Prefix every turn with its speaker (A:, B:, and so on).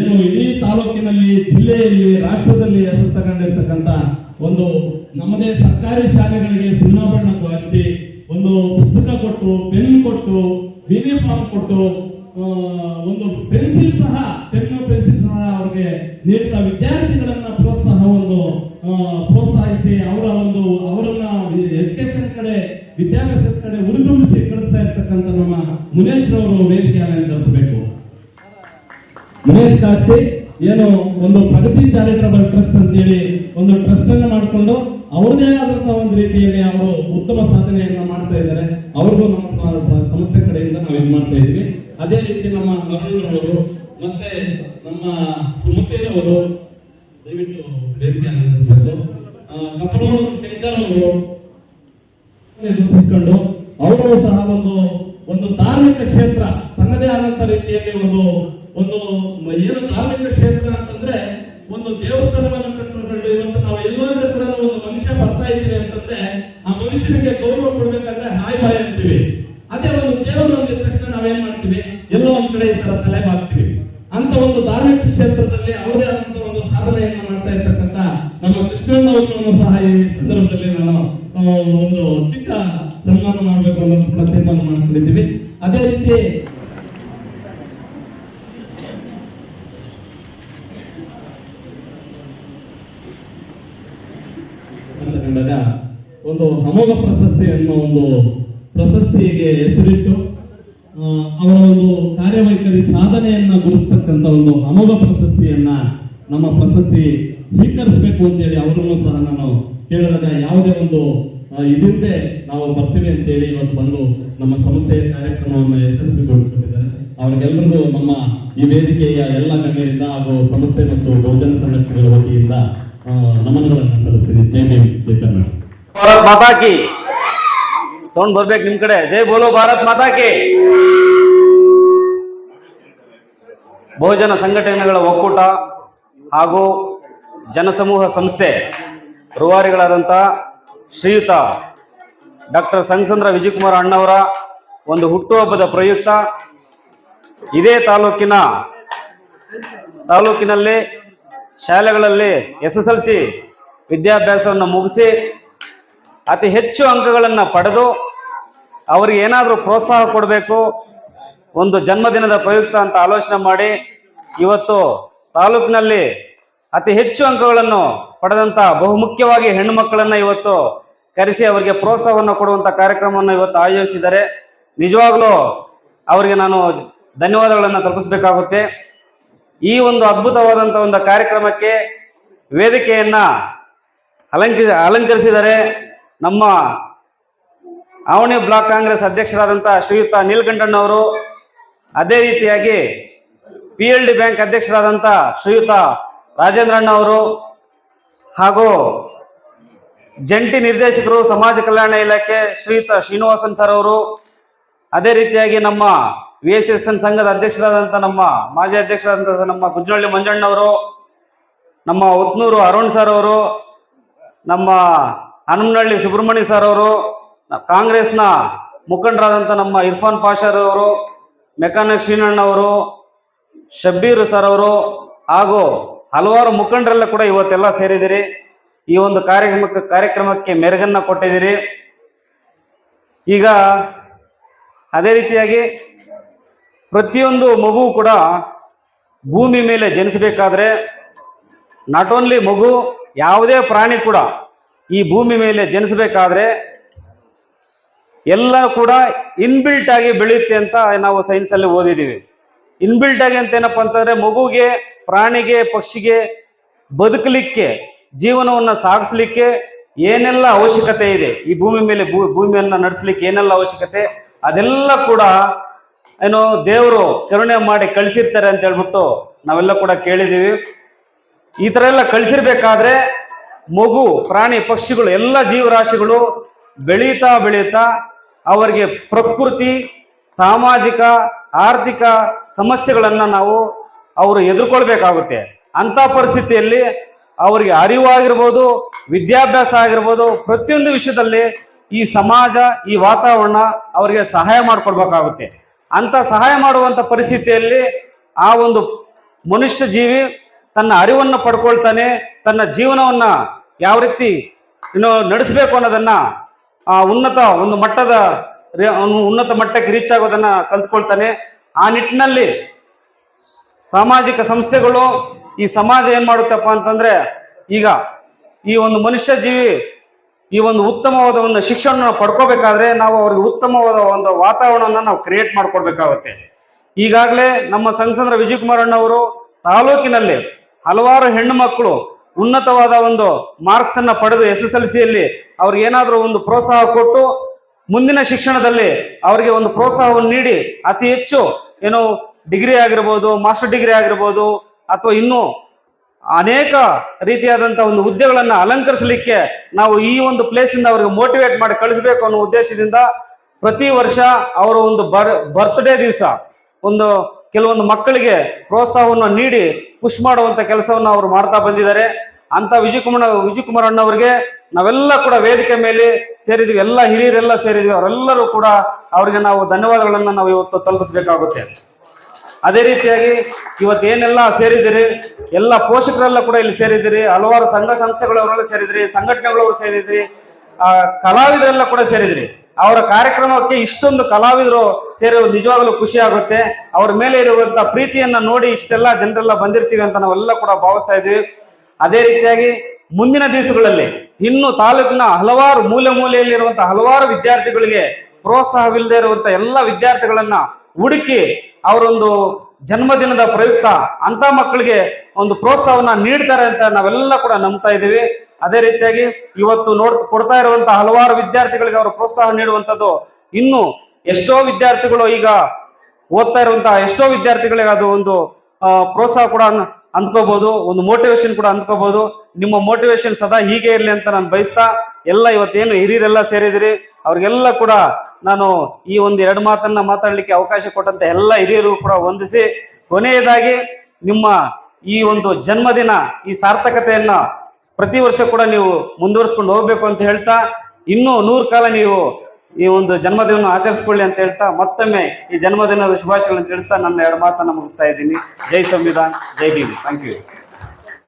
A: ಏನು ಇಡೀ ತಾಲೂಕಿನಲ್ಲಿ, ಜಿಲ್ಲೆಯಲ್ಲಿ ರಾಷ್ಟ್ರದಲ್ಲಿ ಹೆಸರು ತಗೊಂಡಿರ್ತಕ್ಕಂಥ ಒಂದು ನಮ್ಮದೇ ಸರ್ಕಾರಿ ಶಾಲೆಗಳಿಗೆ ಸುಣ್ಣ ಹಚ್ಚಿ, ಒಂದು ಪುಸ್ತಕ ಕೊಟ್ಟು, ಪೆನ್ ಕೊಟ್ಟು ಯೂನಿಫಾರ್ಮ್ ಕೊಟ್ಟು ಒಂದು ಪೆನ್ಸಿಲ್ ಸಹ ಪೆನ್ ಪೆನ್ಸಿಲ್ ಸಹ ಅವ್ರಿಗೆ ನೀಡ್ತಾ ವಿದ್ಯಾರ್ಥಿಗಳನ್ನ ಪ್ರೋತ್ಸಾಹ ಒಂದು ಪ್ರೋತ್ಸಾಹಿಸಿ ಅವರ ಒಂದು, ಅವರನ್ನ ಎಜುಕೇಶನ್ ಕಡೆ, ವಿದ್ಯಾಭ್ಯಾಸದ ಕಡೆ ಉರಿದುಂಬಿಸಿ ಕಳಿಸ್ತಾ ಇರ್ತಕ್ಕಂಥ ನಮ್ಮ ಮುನೇಶ್ವರವರು ವೇದಿಕೆ ಮುನೇಶ್ ಕಾಸ್ಟಿ ಏನು ಒಂದು ಪ್ರಗತಿ ಚಾರಿಟಬಲ್ ಟ್ರಸ್ಟ್ ಅಂತ ಹೇಳಿ ಒಂದು ಟ್ರಸ್ಟ್ ಅನ್ನ ಮಾಡಿಕೊಂಡು ಅವ್ರದೇ ಆದಂತಹ ಒಂದು ರೀತಿಯಲ್ಲಿ ಅವರು ಉತ್ತಮ ಸಾಧನೆಯನ್ನ ಮಾಡ್ತಾ ಇದ್ದಾರೆ. ಅವ್ರಿಗೂ ನಮ್ಮ ಸಂಸ್ಥೆ ಕಡೆಯಿಂದ ನಾವು ಇದು ಮಾಡ್ತಾ ಇದ್ವಿ ಅದೇ ರೀತಿ ನಮ್ಮ ಅವರು ಮತ್ತೆ ನಮ್ಮ ಸುಮತಿರವರು ದಯವಿಟ್ಟು ಬೇಡಿಕೆ ಶಂಕರ್ ಅವರು ಗುರುತಿಸ್ಕೊಂಡು ಅವರು ಸಹ ಒಂದು ಒಂದು ಧಾರ್ಮಿಕ ಕ್ಷೇತ್ರ ತನ್ನದೇ ಆದಂತ ರೀತಿಯಲ್ಲಿ ಒಂದು ಒಂದು ಏನು ಧಾರ್ಮಿಕ ಕ್ಷೇತ್ರ ಅಂತಂದ್ರೆ ಒಂದು ದೇವಸ್ಥಾನವನ್ನು ಕಟ್ಟಿಕೊಂಡು ಇವತ್ತು ನಾವು ಎಲ್ಲೋದ್ರೆ ಕೂಡ ಒಂದು ಮನುಷ್ಯ ಬರ್ತಾ ಇದ್ದೀವಿ ಅಂತಂದ್ರೆ ಆ ಮನುಷ್ಯನಿಗೆ ಗೌರವ ಕೊಡ್ಬೇಕಾದ್ರೆ ಹಾಯ್ ಬಾಯ್ ಅಂತೀವಿ. ಅದೇ ಒಂದು ದೇವರು ಅಂದಿದ ತಕ್ಷಣ ನಾವೇನ್ ಮಾಡ್ತೀವಿ? ಎಲ್ಲೋ ಒಂದ್ ಕಡೆ ಈ ತರ ತಲೆ ಬಾಗ್ತೀವಿ. ಅಂತ ಒಂದು ಧಾರ್ಮಿಕ ಕ್ಷೇತ್ರದಲ್ಲಿ ಅವರದೇ ಆದಂತ ಒಂದು ಸಾಧನೆಯನ್ನು ಮಾಡ್ತಾ ಇರ್ತಕ್ಕಂಥ ನಮ್ಮ ಕೃಷ್ಣನವರನ್ನು ಸಹ ಈ ಸಂದರ್ಭದಲ್ಲಿ ನಾನು ಒಂದು ಚಿಕ್ಕ ಸನ್ಮಾನ ಮಾಡಬೇಕು ಅನ್ನೋದು ಕೂಡ ತೀರ್ಮಾನ ಮಾಡ್ಕೊಂಡಿದ್ದೀವಿ. ಅದೇ ರೀತಿ ಅಂತ ಕಂಡಾಗ ಒಂದು ಅಮೋಘ ಪ್ರಶಸ್ತಿ ಅನ್ನೋ ಒಂದು ಪ್ರಶಸ್ತಿಗೆ ಹೆಸರಿಟ್ಟು ಅವರ ಒಂದು ಕಾರ್ಯವೈಖರಿ ಸಾಧನೆಯನ್ನ ಗುರುಸ್ತಕ್ಕಂಥ ಒಂದು ಅಮೋಘ ಪ್ರಶಸ್ತಿಯನ್ನ ನಮ್ಮ ಪ್ರಶಸ್ತಿ ಸ್ವೀಕರಿಸಬೇಕು ಅಂತೇಳಿ ಅವರನ್ನು ಸಹ ನಾನು ಕೇಳಿದಾಗ ಯಾವುದೇ ಒಂದು ಇದಿಂದೆ ನಾವು ಬರ್ತೀವಿ ಅಂತೇಳಿ ಇವತ್ತು ಬಂದು ನಮ್ಮ ಸಂಸ್ಥೆಯ ಕಾರ್ಯಕ್ರಮವನ್ನು ಯಶಸ್ವಿಗೊಳಿಸಿಕೊಂಡಿದ್ದಾರೆ ಅವ್ರಿಗೆಲ್ಲರಿಗೂ ನಮ್ಮ ಈ ವೇದಿಕೆಯ ಎಲ್ಲ ಗಣ್ಯರಿಂದ ಹಾಗೂ ಸಂಸ್ಥೆ ಮತ್ತು ಬಹುಜನ ಸಂಘಟನೆಗಳ ವತಿಯಿಂದ ನಮನಗಳನ್ನು ಸಲ್ಲಿಸ್ತೀನಿ. ಜಯ ಜೈ ಕರ್ನಾಟಕ.
B: ಭಾರತ್ ಮಾತಾ ಕಿ. ಸೌಂಡ್ ಬರ್ಬೇಕು ನಿಮ್ ಕಡೆ. ಜೈ ಬೋಲೋ ಭಾರತ್ ಮಾತಾ ಕಿ. ಬಹುಜನ ಸಂಘಟನೆಗಳ ಒಕ್ಕೂಟ ಹಾಗೂ ಜನಸಮೂಹ ಸಂಸ್ಥೆ ರೂವಾರಿಗಳಾದಂಥ ಶ್ರೀಯುತ ಡಾಕ್ಟರ್ ಸಂಗಸಂದ್ರ ವಿಜಯಕುಮಾರ್ ಅಣ್ಣವರ ಒಂದು ಹುಟ್ಟುಹಬ್ಬದ ಪ್ರಯುಕ್ತ ಇದೇ ತಾಲೂಕಿನ ತಾಲೂಕಿನಲ್ಲಿ ಶಾಲೆಗಳಲ್ಲಿ ಎಸ್ ಎಸ್ ಎಲ್ ಸಿ ವಿದ್ಯಾಭ್ಯಾಸವನ್ನು ಮುಗಿಸಿ ಅತಿ ಹೆಚ್ಚು ಅಂಕಗಳನ್ನು ಪಡೆದು ಅವರಿಗೆ ಏನಾದರೂ ಪ್ರೋತ್ಸಾಹ ಕೊಡಬೇಕು, ಒಂದು ಜನ್ಮದಿನದ ಪ್ರಯುಕ್ತ ಅಂತ ಆಲೋಚನೆ ಮಾಡಿ, ಇವತ್ತು ತಾಲೂಕಿನಲ್ಲಿ ಅತಿ ಹೆಚ್ಚು ಅಂಕಗಳನ್ನು ಪಡೆದಂತ ಬಹುಮುಖ್ಯವಾಗಿ ಹೆಣ್ಣು ಮಕ್ಕಳನ್ನು ಇವತ್ತು ಕರೆಸಿ ಅವರಿಗೆ ಪ್ರೋತ್ಸಾಹವನ್ನು ಕೊಡುವಂಥ ಕಾರ್ಯಕ್ರಮವನ್ನು ಇವತ್ತು ಆಯೋಜಿಸಿದ್ದಾರೆ. ನಿಜವಾಗ್ಲೂ ಅವರಿಗೆ ನಾನು ಧನ್ಯವಾದಗಳನ್ನು ತಲುಪಿಸಬೇಕಾಗುತ್ತೆ. ಈ ಒಂದು ಅದ್ಭುತವಾದಂಥ ಒಂದು ಕಾರ್ಯಕ್ರಮಕ್ಕೆ ವೇದಿಕೆಯನ್ನ ಅಲಂಕ ಅಲಂಕರಿಸಿದರೆ ನಮ್ಮ ಆವಣಿ ಬ್ಲಾಕ್ ಕಾಂಗ್ರೆಸ್ ಅಧ್ಯಕ್ಷರಾದಂಥ ಶ್ರೀಯುತ ನೀಲಕಂಠಣ್ಣವರು ಅದೇ ರೀತಿಯಾಗಿ ಪಿ ಎಲ್ ಡಿ ಬ್ಯಾಂಕ್ ಅಧ್ಯಕ್ಷರಾದಂಥ ಶ್ರೀಯುತ ರಾಜೇಂದ್ರಣ್ಣ ಅವರು ಹಾಗೂ ಜಂಟಿ ನಿರ್ದೇಶಕರು ಸಮಾಜ ಕಲ್ಯಾಣ ಇಲಾಖೆ ಶ್ರೀಯುತ ಶ್ರೀನಿವಾಸನ್ ಸರ್ ಅವರು, ಅದೇ ರೀತಿಯಾಗಿ ನಮ್ಮ ವಿ ಎಸ್ ಎಸ್ ಎನ್ ಸಂಘದ ಅಧ್ಯಕ್ಷರಾದಂಥ ನಮ್ಮ ಮಾಜಿ ಅಧ್ಯಕ್ಷರಾದಂಥ ನಮ್ಮ ಗುಜ್ಜನಹಳ್ಳಿ ಮಂಜಣ್ಣವರು, ನಮ್ಮ ಉತ್ನೂರು ಅರುಣ್ ಸರ್ ಅವರು, ನಮ್ಮ ಹನುಮನಹಳ್ಳಿ ಸುಬ್ರಹ್ಮಣ್ಯ ಸರ್ ಅವರು ಕಾಂಗ್ರೆಸ್ನ ಮುಖಂಡರಾದಂಥ ನಮ್ಮ ಇರ್ಫಾನ್ ಪಾಷರ್ ಅವರು, ಮೆಕಾನಿಕ್ ಶ್ರೀನಣ್ಣ ಅವರು, ಶಬ್ಬೀರ್ ಸರ್ ಅವರು, ಹಾಗೂ ಹಲವಾರು ಮುಖಂಡರೆಲ್ಲ ಕೂಡ ಇವತ್ತೆಲ್ಲ ಸೇರಿದಿರಿ ಈ ಒಂದು ಕಾರ್ಯಕ್ರಮಕ್ಕೆ ಕಾರ್ಯಕ್ರಮಕ್ಕೆ ಮೆರುಗನ್ನ ಕೊಟ್ಟಿದ್ದೀರಿ. ಈಗ ಅದೇ ರೀತಿಯಾಗಿ ಪ್ರತಿಯೊಂದು ಮಗು ಕೂಡ ಭೂಮಿ ಮೇಲೆ ಜನಿಸಬೇಕಾದ್ರೆ ನಾಟ್ ಓನ್ಲಿ ಮಗು, ಯಾವುದೇ ಪ್ರಾಣಿ ಕೂಡ ಈ ಭೂಮಿ ಮೇಲೆ ಜನಿಸಬೇಕಾದ್ರೆ ಎಲ್ಲ ಕೂಡ ಇನ್ಬಿಲ್ಟ್ ಆಗಿ ಬೆಳೆಯುತ್ತೆ ಅಂತ ನಾವು ಸೈನ್ಸ್ ಅಲ್ಲಿ ಓದಿದೀವಿ ಇನ್ಬಿಲ್ಟ್ ಆಗಿ ಅಂತ ಏನಪ್ಪಾ ಅಂತಂದ್ರೆ ಮಗುಗೆ, ಪ್ರಾಣಿಗೆ, ಪಕ್ಷಿಗೆ ಬದುಕಲಿಕ್ಕೆ, ಜೀವನವನ್ನ ಸಾಗಿಸ್ಲಿಕ್ಕೆ ಏನೆಲ್ಲ ಅವಶ್ಯಕತೆ ಇದೆ? ಈ ಭೂಮಿ ಮೇಲೆ ಭೂಮಿಯನ್ನ ನಡೆಸಲಿಕ್ಕೆ ಏನೆಲ್ಲ ಅವಶ್ಯಕತೆ? ಅದೆಲ್ಲ ಕೂಡ ಏನು ದೇವರು ಕರುಣೆ ಮಾಡಿ ಕಳಿಸಿರ್ತಾರೆ ಅಂತ ಹೇಳ್ಬಿಟ್ಟು ನಾವೆಲ್ಲ ಕೂಡ ಕೇಳಿದೀವಿ ಈ ತರ ಎಲ್ಲ ಕಳಿಸಿರ್ಬೇಕಾದ್ರೆ ಮಗು, ಪ್ರಾಣಿ, ಪಕ್ಷಿಗಳು, ಎಲ್ಲ ಜೀವರಾಶಿಗಳು ಬೆಳೀತಾ ಬೆಳೀತಾ ಅವರಿಗೆ ಪ್ರಕೃತಿ, ಸಾಮಾಜಿಕ, ಆರ್ಥಿಕ ಸಮಸ್ಯೆಗಳನ್ನು ನಾವು ಅವರು ಎದುರ್ಕೊಳ್ಬೇಕಾಗುತ್ತೆ. ಅಂತ ಪರಿಸ್ಥಿತಿಯಲ್ಲಿ ಅವರಿಗೆ ಅರಿವಾಗಿರ್ಬೋದು, ವಿದ್ಯಾಭ್ಯಾಸ ಆಗಿರ್ಬೋದು, ಪ್ರತಿಯೊಂದು ವಿಷಯದಲ್ಲಿ ಈ ಸಮಾಜ, ಈ ವಾತಾವರಣ ಅವರಿಗೆ ಸಹಾಯ ಮಾಡಿಕೊಡ್ಬೇಕಾಗುತ್ತೆ ಅಂತ ಸಹಾಯ ಮಾಡುವಂತ ಪರಿಸ್ಥಿತಿಯಲ್ಲಿ ಆ ಒಂದು ಮನುಷ್ಯ ಜೀವಿ ತನ್ನ ಅರಿವನ್ನು ಪಡ್ಕೊಳ್ತಾನೆ, ತನ್ನ ಜೀವನವನ್ನ ಯಾವ ರೀತಿ ಇನ್ನು ನಡೆಸಬೇಕು ಅನ್ನೋದನ್ನ, ಆ, ಉನ್ನತ ಒಂದು ಮಟ್ಟದ ಉನ್ನತ ಮಟ್ಟಕ್ಕೆ ರೀಚ್ ಆಗೋದನ್ನ ಕಲ್ತ್ಕೊಳ್ತಾನೆ. ಆ ನಿಟ್ಟಿನಲ್ಲಿ ಸಾಮಾಜಿಕ ಸಂಸ್ಥೆಗಳು ಈ ಸಮಾಜ ಏನ್ ಮಾಡುತ್ತಪ್ಪ ಅಂತಂದ್ರೆ, ಈಗ ಈ ಒಂದು ಮನುಷ್ಯ ಜೀವಿ ಈ ಒಂದು ಉತ್ತಮವಾದ ಒಂದು ಶಿಕ್ಷಣ ಪಡ್ಕೋಬೇಕಾದ್ರೆ ನಾವು ಅವ್ರಿಗೆ ಉತ್ತಮವಾದ ಒಂದು ವಾತಾವರಣನ ನಾವು ಕ್ರಿಯೇಟ್ ಮಾಡ್ಕೊಡ್ಬೇಕಾಗುತ್ತೆ. ಈಗಾಗಲೇ ನಮ್ಮ ಸಂಸದರ ವಿಜಯಕುಮಾರ್ ಅಣ್ಣವರು ತಾಲೂಕಿನಲ್ಲಿ ಹಲವಾರು ಹೆಣ್ಣು ಮಕ್ಕಳು ಉನ್ನತವಾದ ಒಂದು ಮಾರ್ಕ್ಸ್ ಅನ್ನ ಪಡೆದು ಎಸ್ ಎಸ್ ಎಲ್ ಸಿಯಲ್ಲಿ ಅವ್ರಿಗೆ ಏನಾದರೂ ಒಂದು ಪ್ರೋತ್ಸಾಹ ಕೊಟ್ಟು ಮುಂದಿನ ಶಿಕ್ಷಣದಲ್ಲಿ ಅವರಿಗೆ ಒಂದು ಪ್ರೋತ್ಸಾಹವನ್ನು ನೀಡಿ ಅತಿ ಹೆಚ್ಚು ಏನು ಡಿಗ್ರಿ ಆಗಿರ್ಬೋದು ಮಾಸ್ಟರ್ ಡಿಗ್ರಿ ಆಗಿರ್ಬೋದು ಅಥವಾ ಇನ್ನೂ ಅನೇಕ ರೀತಿಯಾದಂಥ ಒಂದು ಹುದ್ದೆಗಳನ್ನು ಅಲಂಕರಿಸಲಿಕ್ಕೆ ನಾವು ಈ ಒಂದು ಪ್ಲೇಸಿಂದ ಇಂದ ಅವರಿಗೆ ಮೋಟಿವೇಟ್ ಮಾಡಿ ಕಳಿಸಬೇಕು ಅನ್ನೋ ಉದ್ದೇಶದಿಂದ ಪ್ರತಿ ವರ್ಷ ಅವರ ಒಂದು ಬರ್ ಬರ್ತ್ಡೇ ದಿವಸ ಒಂದು ಕೆಲವೊಂದು ಮಕ್ಕಳಿಗೆ ಪ್ರೋತ್ಸಾಹವನ್ನು ನೀಡಿ ಪುಷ್ ಮಾಡುವಂತ ಕೆಲಸವನ್ನು ಅವರು ಮಾಡ್ತಾ ಬಂದಿದ್ದಾರೆ. ಅಂತ ವಿಜಯಕುಮಾರ್ ವಿಜಯಕುಮಾರ್ ಅಣ್ಣವರಿಗೆ ನಾವೆಲ್ಲ ಕೂಡ ವೇದಿಕೆ ಮೇಲೆ ಸೇರಿದ್ವಿ. ಎಲ್ಲ ಹಿರಿಯರೆಲ್ಲ ಸೇರಿದ್ವಿ. ಅವರೆಲ್ಲರೂ ಕೂಡ ಅವರಿಗೆ ನಾವು ಧನ್ಯವಾದಗಳನ್ನು ನಾವು ಇವತ್ತು ತಲುಪಿಸ್ಬೇಕಾಗುತ್ತೆ. ಅದೇ ರೀತಿಯಾಗಿ ಇವತ್ತು ಏನೆಲ್ಲ ಸೇರಿದಿರಿ ಎಲ್ಲ ಪೋಷಕರೆಲ್ಲ ಕೂಡ ಇಲ್ಲಿ ಸೇರಿದಿರಿ ಹಲವಾರು ಸಂಘ ಸಂಸ್ಥೆಗಳವರೆಲ್ಲ ಸೇರಿದ್ರಿ, ಸಂಘಟನೆಗಳವರು ಸೇರಿದ್ರಿ ಕಲಾವಿದರೆಲ್ಲ ಕೂಡ ಸೇರಿದ್ರಿ. ಅವರ ಕಾರ್ಯಕ್ರಮಕ್ಕೆ ಇಷ್ಟೊಂದು ಕಲಾವಿದರು ಸೇರೋದು ನಿಜವಾಗಲೂ ಖುಷಿ ಆಗುತ್ತೆ. ಅವ್ರ ಮೇಲೆ ಇರುವಂತ ಪ್ರೀತಿಯನ್ನ ನೋಡಿ ಇಷ್ಟೆಲ್ಲ ಜನರೆಲ್ಲ ಬಂದಿರ್ತೀವಿ ಅಂತ ನಾವೆಲ್ಲ ಕೂಡ ಭಾವಿಸ್ತಾ ಇದ್ದೀವಿ. ಅದೇ ರೀತಿಯಾಗಿ ಮುಂದಿನ ದಿವಸಗಳಲ್ಲಿ ಇನ್ನು ತಾಲೂಕಿನ ಹಲವಾರು ಮೂಲೆ ಮೂಲೆಯಲ್ಲಿರುವಂತಹ ಹಲವಾರು ವಿದ್ಯಾರ್ಥಿಗಳಿಗೆ ಪ್ರೋತ್ಸಾಹವಿಲ್ಲದೆ ಇರುವಂತಹ ಎಲ್ಲ ವಿದ್ಯಾರ್ಥಿಗಳನ್ನ ಹುಡುಕಿ ಅವರೊಂದು ಜನ್ಮದಿನದ ಪ್ರಯುಕ್ತ ಅಂತ ಮಕ್ಕಳಿಗೆ ಒಂದು ಪ್ರೋತ್ಸಾಹವನ್ನ ನೀಡ್ತಾರೆ ಅಂತ ನಾವೆಲ್ಲ ಕೂಡ ನಂಬ್ತಾ ಇದ್ದೀವಿ. ಅದೇ ರೀತಿಯಾಗಿ ಇವತ್ತು ನೋಡ್ ಕೊಡ್ತಾ ಇರುವಂತಹ ಹಲವಾರು ವಿದ್ಯಾರ್ಥಿಗಳಿಗೆ ಅವರು ಪ್ರೋತ್ಸಾಹ ನೀಡುವಂಥದ್ದು ಇನ್ನು ಎಷ್ಟೋ ವಿದ್ಯಾರ್ಥಿಗಳು ಈಗ ಓದ್ತಾ ಇರುವಂತಹ ಎಷ್ಟೋ ವಿದ್ಯಾರ್ಥಿಗಳಿಗೆ ಅದು ಒಂದು ಪ್ರೋತ್ಸಾಹ ಕೂಡ ಅಂದ್ಕೋಬಹುದು ಒಂದು ಮೋಟಿವೇಶನ್ ಕೂಡ ಅಂದ್ಕೋಬಹುದು ನಿಮ್ಮ ಮೋಟಿವೇಶನ್ ಸದಾ ಹೀಗೆ ಇರಲಿ ಅಂತ ನಾನು ಬಯಸ್ತಾ ಎಲ್ಲ ಇವತ್ತೇನು ಹಿರಿಯರೆಲ್ಲ ಸೇರಿದಿರಿ ಅವ್ರಿಗೆಲ್ಲ ಕೂಡ ನಾನು ಈ ಒಂದು ಎರಡು ಮಾತನ್ನ ಮಾತಾಡಲಿಕ್ಕೆ ಅವಕಾಶ ಕೊಟ್ಟಂತ ಎಲ್ಲ ಹಿರಿಯರು ಕೂಡ ವಂದಿಸಿ ಕೊನೆಯದಾಗಿ ನಿಮ್ಮ ಈ ಒಂದು ಜನ್ಮದಿನ, ಈ ಸಾರ್ಥಕತೆಯನ್ನ ಪ್ರತಿ ವರ್ಷ ಕೂಡ ನೀವು ಮುಂದುವರಿಸ್ಕೊಂಡು ಹೋಗ್ಬೇಕು ಅಂತ ಹೇಳ್ತಾ, ಇನ್ನೂ ನೂರು ಕಾಲ ನೀವು ಈ ಒಂದು ಜನ್ಮದಿನವನ್ನು ಆಚರಿಸ್ಕೊಳ್ಳಿ ಅಂತ ಹೇಳ್ತಾ, ಮತ್ತೊಮ್ಮೆ ಈ ಜನ್ಮದಿನದ ಶುಭಾಶಯಗಳನ್ನು ತಿಳಿಸ್ತಾ ನನ್ನ ಎರಡು ಮಾತನ್ನ ಮುಗಿಸ್ತಾ ಇದ್ದೀನಿ. ಜೈ ಸಂವಿಧಾನ್, ಜೈ ಭೀಮ್. Thank you